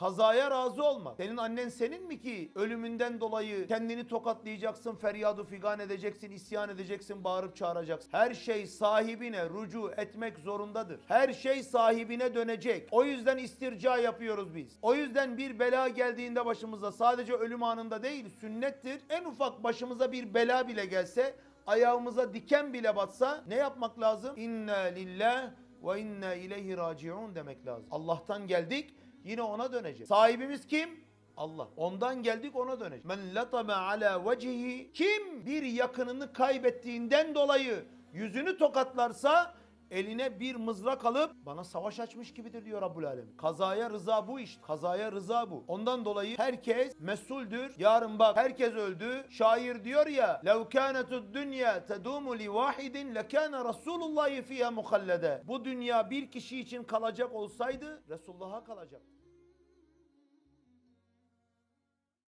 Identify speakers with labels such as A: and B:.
A: Kazaya razı olmak. Senin annen senin mi ki ölümünden dolayı kendini tokatlayacaksın, feryadu figan edeceksin, isyan edeceksin, bağırıp çağıracaksın. Her şey sahibine rücu etmek zorundadır. Her şey sahibine dönecek. O yüzden istirca yapıyoruz biz. O yüzden bir bela geldiğinde başımıza sadece ölüm anında değil sünnettir. En ufak başımıza bir bela bile gelse ayağımıza diken bile batsa ne yapmak lazım? İnna lillah ve inna ileyhi raciun demek lazım. Allah'tan geldik yine ona döneceğiz. Sahibimiz kim? Allah. Ondan geldik ona döneceğiz. Men latama ala vecihi kim bir yakınını kaybettiğinden dolayı yüzünü tokatlarsa eline bir mızrak alıp bana savaş açmış gibidir diyor Rabbul Alem. Kazaya rıza bu iş. Kazaya rıza bu. Ondan dolayı herkes mesuldür. Yarın bak herkes öldü. Şair diyor ya لَوْ كَانَتُ الدُّنْيَا تَدُومُ لِوَاحِدٍ لَكَانَ رَسُولُ اللّٰهِ فِيهَا مُخَلَّدًا Bu dünya bir kişi için kalacak olsaydı Resulullah'a kalacaktı.